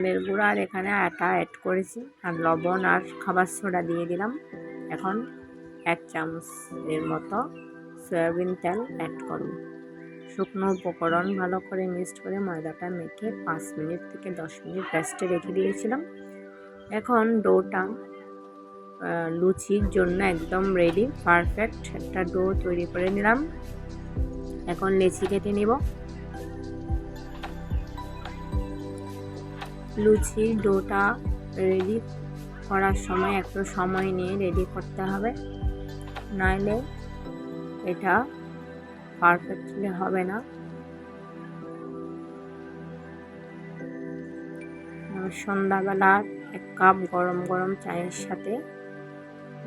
চালের গুঁড়া আর এখানে আটা অ্যাড করেছি। আর লবণ আর খাবার সোডা দিয়ে দিলাম। এখন এক চামচ এর মতো সয়াবিন তেল অ্যাড করব। শুকনো উপকরণ ভালো করে মিক্সড করে ময়দাটা মেখে পাঁচ মিনিট থেকে দশ মিনিট রেস্টে রেখে দিয়েছিলাম। এখন ডোটা লুচির জন্য একদম রেডি পারফেক্ট একটা ডো তৈরি করে নিলাম। এখন লেচি কেটে নিব। লুচির ডোটা রেডি করার সময় একটু সময় নিয়ে রেডি করতে হবে। নাইলে এটা পারফেক্টলি হবে না। সন্ধ্যাবেলার এক কাপ গরম গরম চায়ের সাথে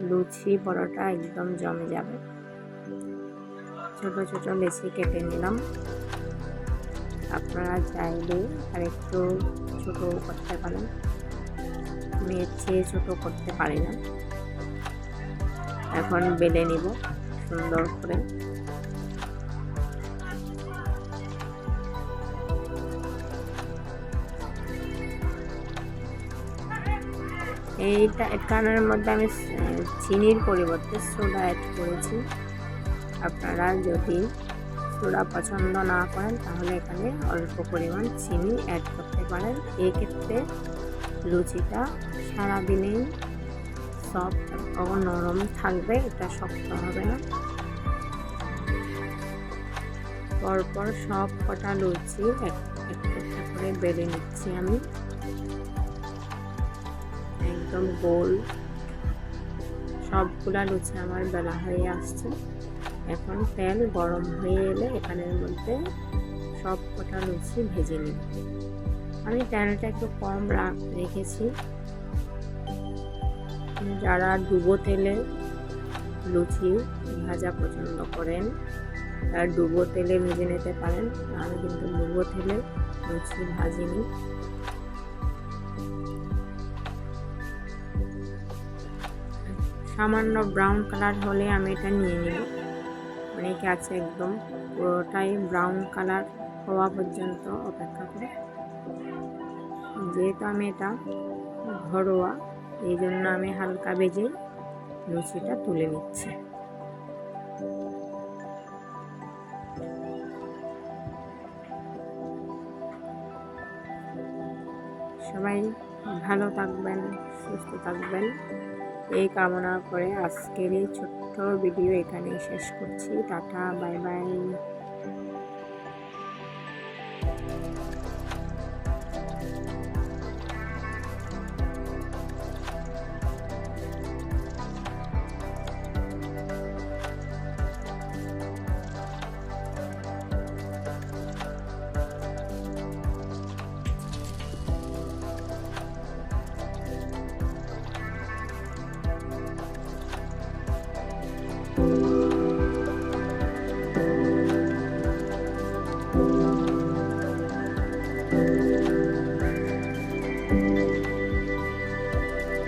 লুচি, পরোটা একদম জমে যাবে। ছোট ছোট লেচি কেটে নিলাম। আপনারা চাইলে আর একটু ছোট করতে পারেন। আমি এর চেয়ে ছোট করতে পারি না। এখন বেলে নিব সুন্দর করে। এইটা এখানের মধ্যে আমি চিনির পরিবর্তে সোডা অ্যাড করেছি। আপনারা যদি সোডা পছন্দ না করেন, তাহলে এখানে অল্প পরিমাণ চিনি অ্যাড করতে পারেন। এই ক্ষেত্রে লুচিটা সারাদিনেই সফট ও নরম থাকবে, এটা শক্ত হবে না। পরপর সব কটা লুচি এক একটা একটা করে বেলে নিচ্ছি আমি। একদম গোল। সবগুলা লুচি আমার বেলা হয়ে আসছে। এখন তেল গরম হয়ে এলে এখানের মধ্যে সব কটা লুচি ভেজে নিব। আমি তেলটা একটু কম রেখেছি। যারা ডুবো তেলে লুচি ভাজা পছন্দ করেন, তারা ডুবো তেলে ভেজে নিতে পারেন। আমি কিন্তু ডুবো তেলে লুচি ভাজিনি। সামান্য ব্রাউন কালার হলে আমি এটা নিয়ে নিব। অনেকে আছে একদম। পুরোটাই ব্রাউন কালার হওয়া পর্যন্ত অপেক্ষা করে। যেহেতু আমি এটা ঘরোয়া, এই জন্য আমি হালকা ভেজে লুচিটা তুলে নিচ্ছি। সবাই ভালো থাকবেন, সুস্থ থাকবেন। এই কামনা করে আজকের এই ছোট্ট ভিডিও এখানেই শেষ করছি। Tata bye bye.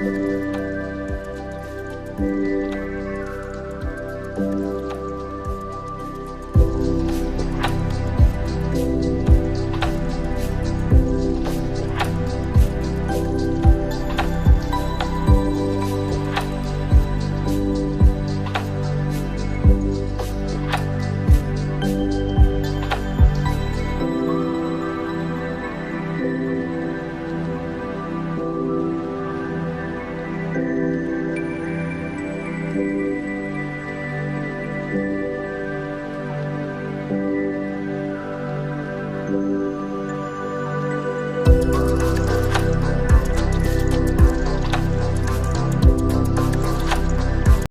Música Amen.